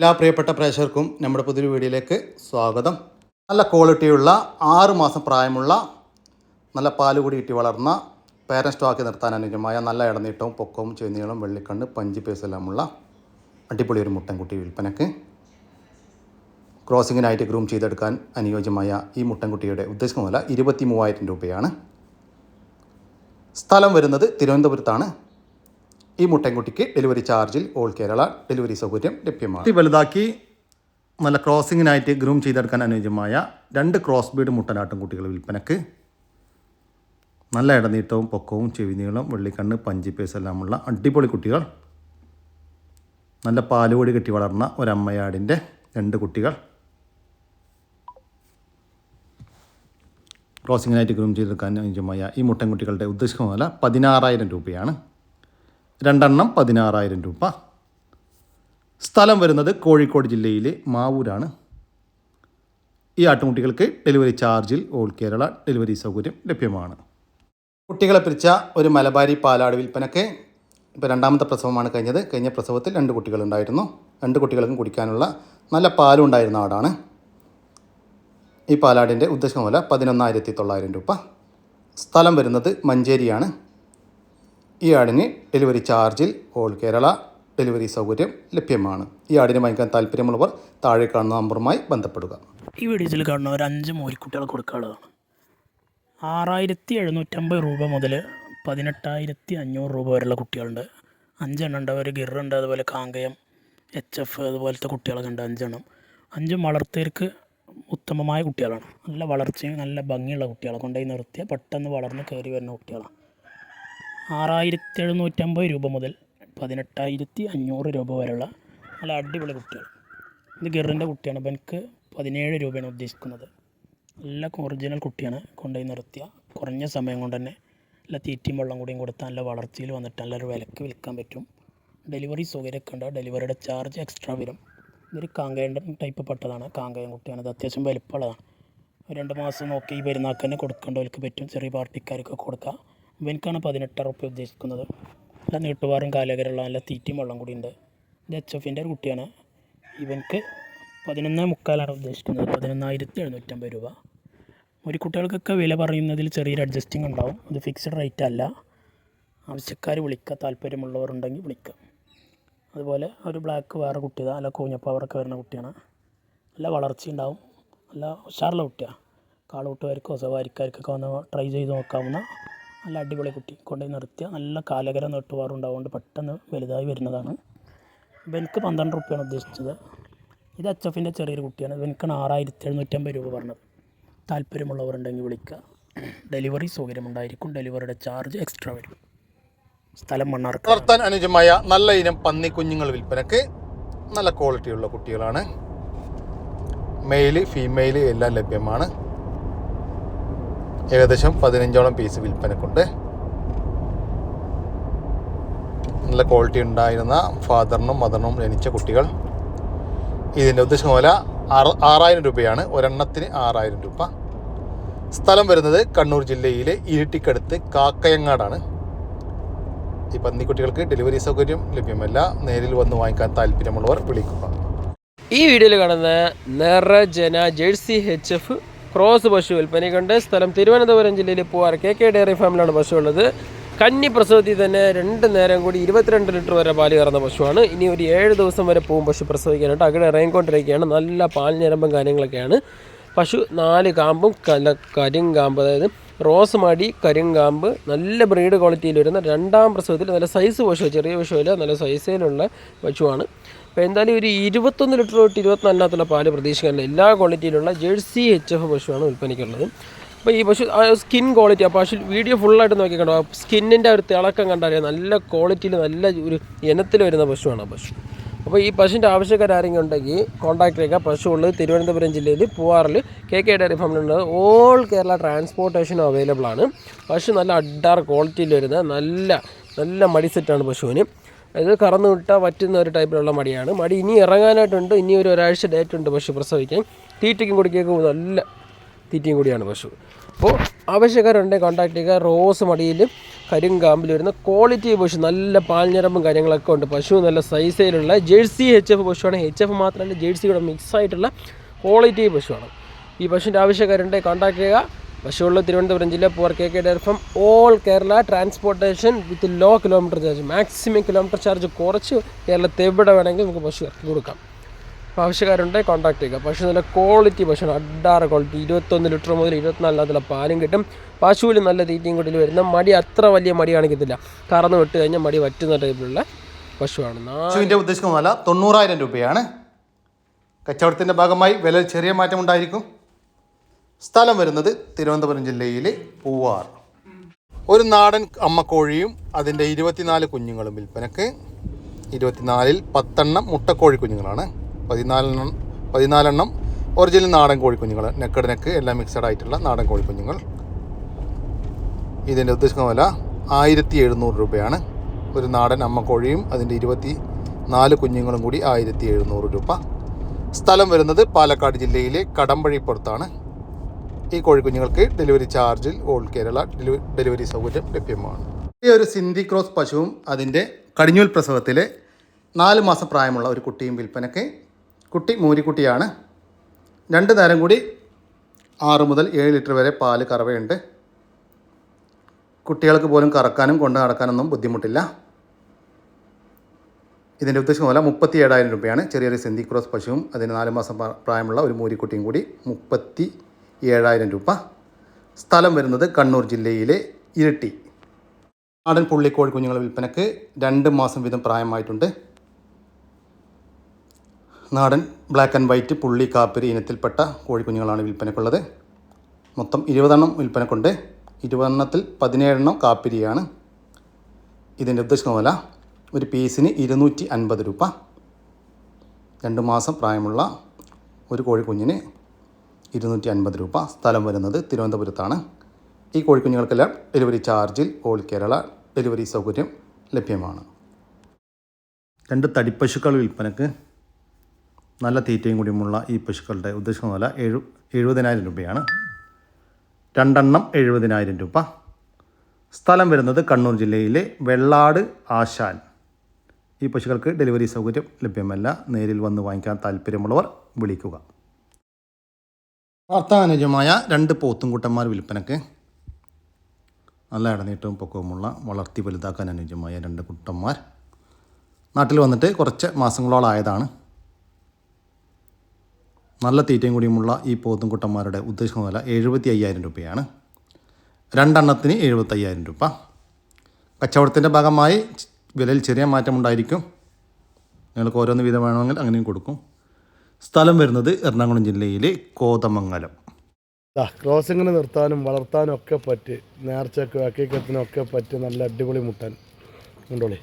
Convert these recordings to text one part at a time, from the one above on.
എല്ലാ പ്രിയപ്പെട്ട പ്രേക്ഷകർക്കും നമ്മുടെ പുതിയൊരു വീഡിയോയിലേക്ക് സ്വാഗതം. നല്ല ക്വാളിറ്റിയുള്ള ആറ് മാസം പ്രായമുള്ള നല്ല പാൽ കൂടി ഇട്ടി വളർന്ന പേരൻ സ്റ്റോക്കി നിർത്താൻ അനുജമായ നല്ല ഇടനീട്ടവും പൊക്കവും ചെന്നീളം വെള്ളിക്കണ്ണ് പഞ്ചി പേസെല്ലാമുള്ള അടിപൊളി ഒരു മുട്ടൻകുട്ടി വിൽപ്പനക്ക് ക്രോസിങ്ങിനായിട്ട് ഗ്രൂം ചെയ്തെടുക്കാൻ അനുയോജ്യമായ ഈ മുട്ടൻകുട്ടിയുടെ ഉദ്ദേശിക്കുന്ന വില ഇരുപത്തി മൂവായിരം രൂപയാണ്. സ്ഥലം വരുന്നത് തിരുവനന്തപുരത്താണ്. ഈ മുട്ടൻകുട്ടിക്ക് ഡെലിവറി ചാർജിൽ ഓൾ കേരള ഡെലിവറി സൗകര്യം ലഭ്യമാണ്. വലുതാക്കി നല്ല ക്രോസിങ്ങിനായിട്ട് ഗ്രൂം ചെയ്തെടുക്കാൻ അനുയോജ്യമായ രണ്ട് ക്രോസ് ബീഡ് മുട്ടനാട്ടും കുട്ടികൾ വിൽപ്പനക്ക് നല്ല ഇടനീട്ടവും പൊക്കവും ചെവിനീളം വെള്ളിക്കണ്ണ് പഞ്ചി പേസ് എല്ലാമുള്ള അടിപൊളി കുട്ടികൾ. നല്ല പാലുപൊടി കെട്ടി വളർന്ന ഒരമ്മയാടിന്റെ രണ്ട് കുട്ടികൾ. ക്രോസിങ്ങിനായിട്ട് ഗ്രൂം ചെയ്തെടുക്കാൻ അനുയോജ്യമായ ഈ മുട്ടൻകുട്ടികളുടെ ഉദ്ദേശിക്കുന്ന വില പതിനാറായിരം രൂപയാണ്. രണ്ടെണ്ണം പതിനാറായിരം രൂപ. സ്ഥലം വരുന്നത് കോഴിക്കോട് ജില്ലയിലെ മാവൂരാണ്. ഈ ആട്ടുകുട്ടികൾക്ക് ഡെലിവറി ചാർജിൽ ഓൾ കേരള ഡെലിവറി സൗകര്യം ലഭ്യമാണ്. കുട്ടികളെ പിരിച്ച ഒരു മലബാരി പാലാട് വിൽപ്പനക്ക് ഇപ്പോൾ രണ്ടാമത്തെ പ്രസവമാണ് കഴിഞ്ഞത്. കഴിഞ്ഞ പ്രസവത്തിൽ രണ്ട് കുട്ടികളുണ്ടായിരുന്നു രണ്ട് കുട്ടികൾക്കും കുടിക്കാനുള്ള നല്ല പാലും ഉണ്ടായിരുന്ന ആടാണ്. ഈ പാലാടിന്റെ ഉദ്ദേശം വില പതിനൊന്നായിരത്തി തൊള്ളായിരം രൂപ. സ്ഥലം വരുന്നത് മഞ്ചേരിയാണ്. ഈ ആടിന് ഡെലിവറി ചാർജിൽ ഓൾ കേരള ഡെലിവറി സൗകര്യം ലഭ്യമാണ്. ഈ ആടിനെ വാങ്ങിക്കാൻ താല്പര്യമുള്ളവർ താഴെ കാണുന്ന നമ്പറുമായി ബന്ധപ്പെടുക. ഈ വീഡിയോസിൽ കാണുന്ന ഒരു അഞ്ച് മോരിക്കുട്ടികൾ കൊടുക്കാനുള്ളതാണ്. ആറായിരത്തി എഴുന്നൂറ്റമ്പത് രൂപ മുതൽ പതിനെട്ടായിരത്തി അഞ്ഞൂറ് രൂപ വരെയുള്ള കുട്ടികളുണ്ട്. അഞ്ചെണ്ണം ഉണ്ട്. ഒരു ഗിറുണ്ട് അതുപോലെ കാങ്കയം എച്ച് എഫ് അതുപോലത്തെ കുട്ടികളൊക്കെ ഉണ്ട് അഞ്ചെണ്ണം. അഞ്ചും വളർത്തിയവർക്ക് ഉത്തമമായ കുട്ടികളാണ്. നല്ല വളർച്ചയും നല്ല ഭംഗിയുള്ള കുട്ടികളെ കൊണ്ടുപോയി നിർത്തിയാൽ പെട്ടെന്ന് വളർന്ന് കയറി വരുന്ന കുട്ടികളാണ്. ആറായിരത്തി എഴുന്നൂറ്റമ്പത് രൂപ മുതൽ പതിനെട്ടായിരത്തി അഞ്ഞൂറ് രൂപ വരെയുള്ള നല്ല അടിപൊളി കുട്ടികൾ. ഇത് ഗിറിന്റെ കുട്ടിയാണ്. അപ്പോൾ എനിക്ക് പതിനേഴ് രൂപയാണ് ഉദ്ദേശിക്കുന്നത്. നല്ല ഒറിജിനൽ കുട്ടിയാണ് കൊണ്ടുപോയി നിർത്തിയ. കുറഞ്ഞ സമയം കൊണ്ട് തന്നെ നല്ല തീറ്റയും വെള്ളം കൂടിയും കൊടുത്താൽ നല്ല വളർച്ചയിൽ വന്നിട്ട് നല്ലൊരു വിലക്ക് വിൽക്കാൻ പറ്റും. ഡെലിവറി സൗകര്യമൊക്കെ ഉണ്ട്. ഡെലിവറിയുടെ ചാർജ് എക്സ്ട്രാ വരും. ഇതൊരു കാങ്കയുടെ ടൈപ്പ് പെട്ടതാണ്. കാങ്കയം കുട്ടിയാണ്. ഇത് അത്യാവശ്യം വലിപ്പമുള്ളതാണ്. രണ്ട് മാസം നോക്കി ഈ പെരുന്നാൾക്ക് തന്നെ കൊടുക്കേണ്ടവർക്ക് പറ്റും. ചെറിയ പാർട്ടിക്കാർക്ക് കൊടുക്കാം. ഇവനക്കാണ് പതിനെട്ട് റുപ്യ ഉദ്ദേശിക്കുന്നത്. നല്ല നീട്ടുപാറും കാലകരുള്ള നല്ല തീറ്റയും വെള്ളം കൂടി ഉണ്ട്. ഇത് എച്ച് എഫിന്റെ ഒരു കുട്ടിയാണ്. ഇവൻക്ക് പതിനൊന്നേ മുക്കാലാണ് ഉദ്ദേശിക്കുന്നത്. പതിനൊന്നായിരത്തി എഴുന്നൂറ്റമ്പത് രൂപ. ഒരു കുട്ടികൾക്കൊക്കെ വില പറയുന്നതിൽ ചെറിയൊരു അഡ്ജസ്റ്റിംഗ് ഉണ്ടാവും. അത് ഫിക്സ്ഡ് റേറ്റ് അല്ല. ആവശ്യക്കാർ വിളിക്കുക താല്പര്യമുള്ളവരുണ്ടെങ്കിൽ വിളിക്കുക. അതുപോലെ ഒരു ബ്ലാക്ക് വേറെ കുട്ടിയതാണ് നല്ല കൂഞ്ഞപ്പവറൊക്കെ വരുന്ന കുട്ടിയാണ്. നല്ല വളർച്ചയുണ്ടാവും നല്ല ഉഷാറുള്ള കുട്ടിയാണ് കാളൂട്ടുകാർക്കോ സവാരിക്കാർക്കൊക്കെ വന്ന് ട്രൈ ചെയ്ത് നോക്കാവുന്ന നല്ല അടിപൊളി കുട്ടി കൊണ്ടുപോയി നിർത്തിയ. നല്ല കാലകര നെട്ടുപാറുണ്ടാവുകൊണ്ട് പെട്ടെന്ന് വലുതായി വരുന്നതാണ്. ഇവനക്ക് പന്ത്രണ്ട് റുപ്യാണ് ഉദ്ദേശിച്ചത്. ഇത് എച്ച് എഫിന്റെ ചെറിയൊരു കുട്ടിയാണ്. എനിക്കാണ് ആറായിരത്തി എഴുന്നൂറ്റമ്പത് രൂപ പറഞ്ഞത്. താല്പര്യമുള്ളവരുണ്ടെങ്കിൽ വിളിക്കുക. ഡെലിവറി സൗകര്യമുണ്ടായിരിക്കും. ഡെലിവറിയുടെ ചാർജ് എക്സ്ട്രാ വരും. സ്ഥലം മണ്ണാർക്ക് വളർത്താൻ അനുജമായ നല്ല ഇനം പന്നി കുഞ്ഞുങ്ങൾ വിൽപ്പനക്ക് നല്ല ക്വാളിറ്റിയുള്ള കുട്ടികളാണ്. മെയിൽ ഫീമെയിൽ എല്ലാം ലഭ്യമാണ്. ഏകദേശം പതിനഞ്ചോളം പീസ് വിൽപ്പനക്കുണ്ട്. നല്ല ക്വാളിറ്റി ഉണ്ടായിരുന്ന ഫാദറിനും മദറിനും ജനിച്ച കുട്ടികൾ. ഇതിന്റെ ഉദ്ദേശം വില ആറ് ആറായിരം രൂപയാണ്. ഒരെണ്ണത്തിന് ആറായിരം രൂപ. സ്ഥലം വരുന്നത് കണ്ണൂർ ജില്ലയിലെ ഇരിട്ടിക്കടുത്ത് കാക്കയങ്ങാടാണ്. ഈ പന്നിക്കുട്ടികൾക്ക് ഡെലിവറി സൗകര്യം ലഭ്യമല്ല. നേരിൽ വന്ന് വാങ്ങിക്കാൻ താല്പര്യമുള്ളവർ വിളിക്കുക. ഈ വീഡിയോയിൽ കാണുന്ന നിറജന ജേഴ്സി എച്ച് എഫ് ക്രോസ് പശു വിൽപ്പനയ്ക്കുണ്ട് സ്ഥലം തിരുവനന്തപുരം ജില്ലയിൽ പൂവാർ കെ കെ ഡയറി ഫാമിലാണ് പശു ഉള്ളത് കന്നി പ്രസവത്തിൽ തന്നെ രണ്ട് നേരം കൂടി ഇരുപത്തിരണ്ട് ലിറ്റർ വരെ പാൽ കയറുന്ന പശുവാണ്. ഇനി ഒരു ഏഴ് ദിവസം വരെ പോകും പശു പ്രസവിക്കാനായിട്ട് അകിടെ ഇറങ്ങിക്കൊണ്ടിരിക്കുകയാണ് നല്ല പാൽ ഞരമ്പും കാര്യങ്ങളൊക്കെയാണ്. പശു നാല് കാമ്പും കല കരിങ്കാമ്പ് അതായത് റോസ് മാടി കരിങ്കാമ്പ് നല്ല ബ്രീഡ് ക്വാളിറ്റിയിൽ വരുന്ന രണ്ടാം പ്രസവത്തിൽ നല്ല സൈസ് പശു ചെറിയ പശുവില്ല നല്ല സൈസിലുള്ള പശുവാണ്. അപ്പോൾ എന്തായാലും ഒരു ഇരുപത്തൊന്ന് ലിറ്റർ തൊട്ട് ഇരുപത്തിനാലിനകത്തുള്ള പാൽ പ്രതീക്ഷിക്കാനുള്ള എല്ലാ ക്വാളിറ്റിയിലുള്ള ജേഴ്സി എച്ച് എഫ് പശുവാണ് വിൽപ്പനയ്ക്കുള്ളത്. അപ്പോൾ ഈ പശു സ്കിൻ ക്വാളിറ്റി ആ പശു വീഡിയോ ഫുള്ളായിട്ട് നോക്കി കണ്ടോ സ്കിന്നിന്റെ ഒരു തിളക്കം കണ്ടറിയാം. നല്ല ക്വാളിറ്റിയിൽ നല്ല ഒരു ഇനത്തിൽ വരുന്ന പശുവാണ് ആ പശു. അപ്പോൾ ഈ പശുവിന്റെ ആവശ്യക്കാരെങ്കിലും ഉണ്ടെങ്കിൽ കോൺടാക്ട് ചെയ്യുക. പശു ഉള്ളത് തിരുവനന്തപുരം ജില്ലയിൽ പൂവാറിൽ കെ കെ ഡയറി ഫാമിലുള്ളത് ഓൾ കേരള ട്രാൻസ്പോർട്ടേഷനും അവൈലബിൾ ആണ്. പശു നല്ല അഡാർ ക്വാളിറ്റിയിൽ വരുന്ന നല്ല നല്ല മടിസെറ്റാണ് പശുവിന്. ഇത് കറന്നു വിട്ടാൽ പറ്റുന്ന ഒരു ടൈപ്പിലുള്ള മടിയാണ്. മടി ഇനി ഇറങ്ങാനായിട്ടുണ്ട്. ഇനി ഒരു ഒരാഴ്ച ഡേറ്റ് ഉണ്ട് പശു പ്രസവിക്കാൻ. തീറ്റയ്ക്കും കുടിക്കൊക്കെ നല്ല തീറ്റയും കൂടിയാണ് പശു. അപ്പോൾ ആവശ്യക്കാരുണ്ടെങ്കിൽ കോൺടാക്ട് ചെയ്യുക. റോസ് മടിയിലും കരിങ്കാമ്പിൽ വരുന്ന ക്വാളിറ്റി പശു. നല്ല പാൽഞ്ഞരമ്പും കാര്യങ്ങളൊക്കെ ഉണ്ട്. പശു നല്ല സൈസിലുള്ള ജേഴ്സി എച്ച് എഫ് പശുവാണ്. എച്ച് എഫ് മാത്രമല്ല ജേഴ്സിയുടെ മിക്സ് ആയിട്ടുള്ള ക്വാളിറ്റി പശുവാണ്. ഈ പശുവിന്റെ ആവശ്യക്കാരുണ്ടെങ്കിൽ കോൺടാക്ട് ചെയ്യുക. പശുവുള്ള തിരുവനന്തപുരം ജില്ല പൂർ K K dairy from all Kerala transportation with low kilometre charge maximum kilometre charge കുറച്ച് കേരളത്തെ എവിടെ വേണമെങ്കിൽ നമുക്ക് പശു ഇറക്കി കൊടുക്കാം. അപ്പോൾ ആവശ്യക്കാരുണ്ടെങ്കിൽ കോൺടാക്ട് ചെയ്യുക. പശു നല്ല ക്വാളിറ്റി പശുവാണ്. അഡാറ് ക്വാളിറ്റി ഇരുപത്തൊന്ന് ലിറ്റർ മുതൽ ഇരുപത്തിനാലിനകത്തുള്ള പാലും കിട്ടും. പശുവിൽ നല്ല തീറ്റയും കൂട്ടിൽ വരുന്ന മടി അത്ര വലിയ മടി കാണിക്കത്തില്ല. കറന്ന് വിട്ട് കഴിഞ്ഞാൽ മടി വറ്റുന്ന ടൈപ്പിലുള്ള പശുവാണ്. പശുവിന്റെ ഉദ്ദേശിക്കുന്ന വില തൊണ്ണൂറായിരം രൂപയാണ്. കച്ചവടത്തിന്റെ ഭാഗമായി വില ചെറിയ മാറ്റമുണ്ടായിരിക്കും. സ്ഥലം വരുന്നത് തിരുവനന്തപുരം ജില്ലയിലെ പൂവാർ. ഒരു നാടൻ അമ്മക്കോഴിയും അതിന്റെ ഇരുപത്തിനാല് കുഞ്ഞുങ്ങളും വിൽപ്പനക്ക്. ഇരുപത്തിനാലിൽ പത്തെണ്ണം മുട്ടക്കോഴി കുഞ്ഞുങ്ങളാണ്. പതിനാലെണ്ണം പതിനാലെണ്ണം ഒറിജിനൽ നാടൻ കോഴിക്കുഞ്ഞുങ്ങൾ നെക്കട് നെക്ക് എല്ലാം മിക്സഡ് ആയിട്ടുള്ള നാടൻ കോഴിക്കുഞ്ഞുങ്ങൾ ഇതിന്റെ ഉദ്ദേശിക്കുന്ന വില ആയിരത്തി എഴുന്നൂറ് രൂപയാണ്. ഒരു നാടൻ അമ്മക്കോഴിയും അതിന്റെ ഇരുപത്തി നാല് കുഞ്ഞുങ്ങളും കൂടി ആയിരത്തി എഴുന്നൂറ് രൂപ. സ്ഥലം വരുന്നത് പാലക്കാട് ജില്ലയിലെ കടമ്പഴിപ്പുറത്താണ്. ഈ കോഴിക്കുഞ്ഞുങ്ങൾക്ക് ഡെലിവറി ചാർജിൽ ഓൾ കേരള ഡെലിവറി സൗകര്യം ലഭ്യമാണ്. ഈ ഒരു സിന്ധി ക്രോസ് പശുവും അതിന്റെ കടിഞ്ഞൂൽ പ്രസവത്തിലെ നാല് മാസം പ്രായമുള്ള ഒരു കുട്ടിയും വിൽപ്പനയ്ക്ക് കുട്ടി മൂരിക്കുട്ടിയാണ്. രണ്ട് നേരം കൂടി ആറ് മുതൽ ഏഴ് ലിറ്റർ വരെ പാൽ കറവയുണ്ട്. കുട്ടികൾക്ക് പോലും കറക്കാനും കൊണ്ട് നടക്കാനൊന്നും ബുദ്ധിമുട്ടില്ല. ഇതിന്റെ ഉദ്ദേശം പോലെ മുപ്പത്തി ഏഴായിരം രൂപയാണ് ചെറിയൊരു സിന്ധി ക്രോസ് പശുവും അതിന് നാല് മാസം പ്രായമുള്ള ഒരു മൂരിക്കുട്ടിയും കൂടി മുപ്പത്തി ഏഴായിരം രൂപ. സ്ഥലം വരുന്നത് കണ്ണൂർ ജില്ലയിലെ ഇരട്ടി. നാടൻ പുള്ളിക്കോഴി കുഞ്ഞുങ്ങളെ വിൽപ്പനക്ക് രണ്ട് മാസം വീതം പ്രായമായിട്ടുണ്ട്. നാടൻ ബ്ലാക്ക് ആൻഡ് വൈറ്റ് പുള്ളി കാപ്പിരി ഇനത്തിൽപ്പെട്ട കോഴിക്കുഞ്ഞുങ്ങളാണ് വിൽപ്പനക്കുള്ളത്. മൊത്തം ഇരുപതെണ്ണം വിൽപ്പനക്കുണ്ട്. ഇരുപതെണ്ണത്തിൽ പതിനേഴെണ്ണം കാപ്പിരിയാണ്. ഇതിന്റെ ഉദ്ദേശിക്കുന്ന വില ഒരു പീസിന് ഇരുന്നൂറ്റി അൻപത് രൂപ. രണ്ട് മാസം പ്രായമുള്ള ഒരു കോഴിക്കുഞ്ഞിന് ഇരുന്നൂറ്റി അൻപത് രൂപ സ്ഥലം വരുന്നത് തിരുവനന്തപുരത്താണ്. ഈ കോഴിക്കുഞ്ഞുങ്ങൾക്കെല്ലാം ഡെലിവറി ചാർജിൽ ഓൾ കേരള ഡെലിവറി സൗകര്യം ലഭ്യമാണ്. രണ്ട് തടിപ്പശുക്കൾ വിൽപ്പനക്ക് നല്ല തീറ്റയും കൂടിയുമുള്ള ഈ പശുക്കളുടെ ഉദ്ദേശിക്കുന്ന വില എഴു എഴുപതിനായിരം രൂപയാണ്. രണ്ടെണ്ണം എഴുപതിനായിരം രൂപ. സ്ഥലം വരുന്നത് കണ്ണൂർ ജില്ലയിലെ വെള്ളാട് ആശാൻ. ഈ പശുക്കൾക്ക് ഡെലിവറി സൗകര്യം ലഭ്യമല്ല. നേരിൽ വന്ന് വാങ്ങിക്കാൻ താല്പര്യമുള്ളവർ വിളിക്കുക. വാർത്താനുജമായ രണ്ട് പോത്തുംകുട്ടന്മാർ വിൽപ്പനക്ക് നല്ല ഇടനീട്ടവും പൊക്കവുമുള്ള വളർത്തി വലുതാക്കാൻ അനുയോജ്യമായ രണ്ട് കുട്ടന്മാർ. നാട്ടിൽ വന്നിട്ട് കുറച്ച് മാസങ്ങളോളായതാണ്. നല്ല തീറ്റയും കൂടിയുമുള്ള ഈ പോത്തുംകുട്ടന്മാരുടെ ഉദ്ദേശിക്കുന്ന വില എഴുപത്തി അയ്യായിരം രൂപയാണ്. രണ്ടെണ്ണത്തിന് എഴുപത്തയ്യായിരം രൂപ. കച്ചവടത്തിന്റെ ഭാഗമായി വിലയിൽ ചെറിയ മാറ്റമുണ്ടായിരിക്കും. നിങ്ങൾക്ക് ഓരോന്ന് വീതം വേണമെങ്കിൽ അങ്ങനെയും കൊടുക്കും. സ്ഥലം വരുന്നത് എറണാകുളം ജില്ലയിലെ കോതമംഗലം. ദാ ക്രോസിങ്ങിന് നിർത്താനും വളർത്താനും ഒക്കെ പറ്റി നേർച്ചക്കും അക്കീക്കത്തിനും ഒക്കെ പറ്റി നല്ല അടിപൊളി മുട്ടൻ. ഉണ്ടോളി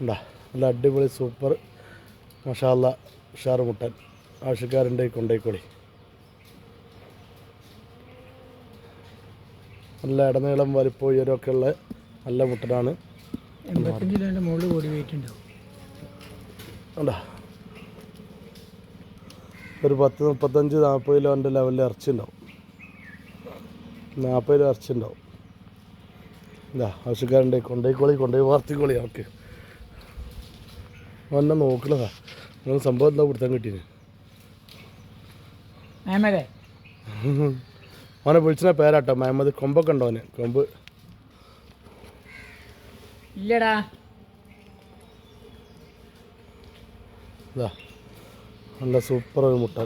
ഉണ്ടാ നല്ല അടിപൊളി സൂപ്പർ മഷാല ഉഷാർ മുട്ടൻ. ആവശ്യക്കാരുണ്ട് കൊണ്ടേക്കോളി നല്ല ഇടനീളം വലിപ്പം ഉയരമൊക്കെ ഉള്ള നല്ല മുട്ടനാണ്. എൺപത്തഞ്ച് കിലോന്റെ മുകളിൽ ഓടി വെയിറ്റ് ഉണ്ടാവും ഉണ്ടാ ഒരു പത്ത് മുപ്പത്തഞ്ച് നാൽപ്പത് കിലോന്റെ ലെവലിൽ ഇറച്ചി ഉണ്ടാവും നാൽപ്പത് കിലോ ഇറച്ചി ഉണ്ടാവും ഇതാ ആവശ്യക്കാരുണ്ട് കൊണ്ടേക്കോളി കൊണ്ടുപോയി വാർത്തിക്കോളി അവർക്ക് എന്നെ നോക്കണതാ. നിങ്ങൾ സംഭവം എന്താ പിടുത്തം കിട്ടീന് മേമകേ അവനെ വിളിച്ചിന പേരാട്ടോ മഹമ്മദ് കൊമ്പൊക്കെ ഉണ്ടോ അവന്? കൊമ്പ്. ഇല്ലടാ. ഇതാ നല്ല സൂപ്പർ ഒരു മുട്ട.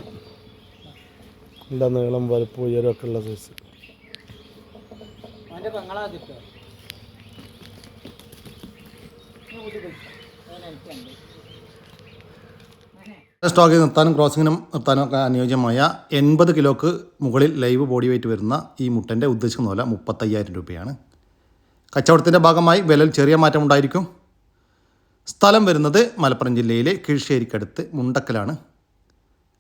നല്ല നീളം വലുപ്പം ഉയരമൊക്കെ ഉള്ള സൈസ് സ്റ്റോക്കിൽ നിർത്താനും ക്രോസിങ്ങിനും നിർത്താനും ഒക്കെ അനുയോജ്യമായ എൺപത് കിലോക്ക് മുകളിൽ ലൈവ് ബോഡി വെയിറ്റ് വരുന്ന ഈ മുട്ടന്റെ ഉദ്ദേശിക്കുന്ന പോലെ മുപ്പത്തയ്യായിരം രൂപയാണ്. കച്ചവടത്തിന്റെ ഭാഗമായി വിലയിൽ ചെറിയ മാറ്റമുണ്ടായിരിക്കും. സ്ഥലം വരുന്നത് മലപ്പുറം ജില്ലയിലെ കീഴ്ശ്ശേരിക്കടുത്ത് മുണ്ടക്കലാണ്.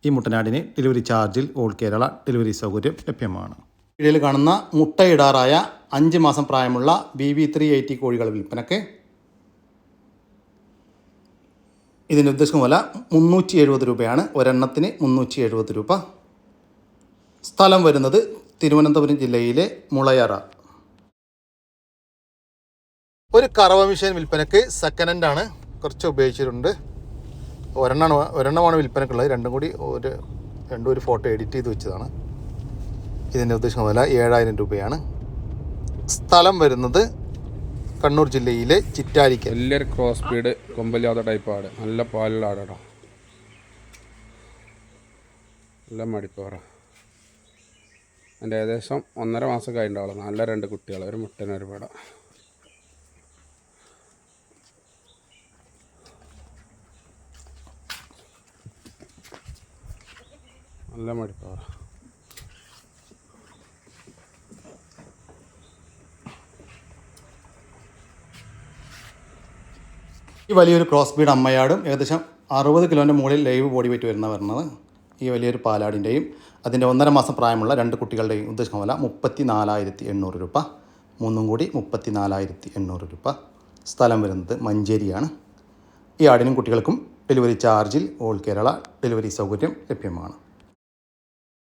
ഈ മുട്ടനാടിന് ഡെലിവറി ചാർജിൽ ഓൾ കേരള ഡെലിവറി സൗകര്യം ലഭ്യമാണ്. വീഡിയോയിൽ കാണുന്ന മുട്ടയിടാറായ അഞ്ച് മാസം പ്രായമുള്ള ബി വി ത്രീ എയ്റ്റി കോഴികൾ വിൽപ്പനക്ക് ഇതിന്റെ ഉദ്ദേശം വില മുന്നൂറ്റി എഴുപത് രൂപയാണ്. ഒരെണ്ണത്തിന് മുന്നൂറ്റി എഴുപത് രൂപ. സ്ഥലം വരുന്നത് തിരുവനന്തപുരം ജില്ലയിലെ മുളയറ. ഒരു കറവ മിഷൻ വിൽപ്പനക്ക് സെക്കൻഡ് ആണ്. കുറച്ച് ഉപയോഗിച്ചിട്ടുണ്ട്. ഒരെണ്ണമാണ് ഒരെണ്ണമാണ് വിൽപ്പനക്കുള്ളത്. രണ്ടും കൂടി ഒരു രണ്ടും ഒരു ഫോട്ടോ എഡിറ്റ് ചെയ്ത് വെച്ചതാണ്. ഇതിന്റെ ഉദ്ദേശം വില ഏഴായിരം രൂപയാണ്. സ്ഥലം വരുന്നത് കണ്ണൂർ ജില്ലയിലെ ചിറ്റാരിക്ക വലിയൊരു ക്രോസ് സ്പീഡ് കൊമ്പല്ലാത്ത ടൈപ്പ് ആട് നല്ല പാലുള്ള ആടാടോ നല്ല മടിപ്പാറ. എന്റെ ഏകദേശം ഒന്നര മാസം കഴിഞ്ഞിട്ടുള്ളൂ നല്ല രണ്ട് കുട്ടികൾ ഒരു മുട്ടനൊരുപാട് നല്ല മടിപ്പോറ ഈ വലിയൊരു ക്രോസ് ബീഡ് അമ്മയാടും ഏകദേശം അറുപത് കിലോന്റെ മുകളിൽ ലൈവ് ബോഡി വെയിറ്റ് വരുന്ന വരുന്നത്. ഈ വലിയൊരു പാലാടിന്റെയും അതിന്റെ ഒന്നര മാസം പ്രായമുള്ള രണ്ട് കുട്ടികളുടെയും ഉദ്ദേശിക്കുന്ന വില മുപ്പത്തി നാലായിരത്തി എണ്ണൂറ് രൂപ. മൂന്നും കൂടി മുപ്പത്തി നാലായിരത്തി എണ്ണൂറ് രൂപ. സ്ഥലം വരുന്നത് മഞ്ചേരിയാണ്. ഈ ആടിനും കുട്ടികൾക്കും ഡെലിവറി ചാർജിൽ ഓൾ കേരള ഡെലിവറി സൗകര്യം ലഭ്യമാണ്.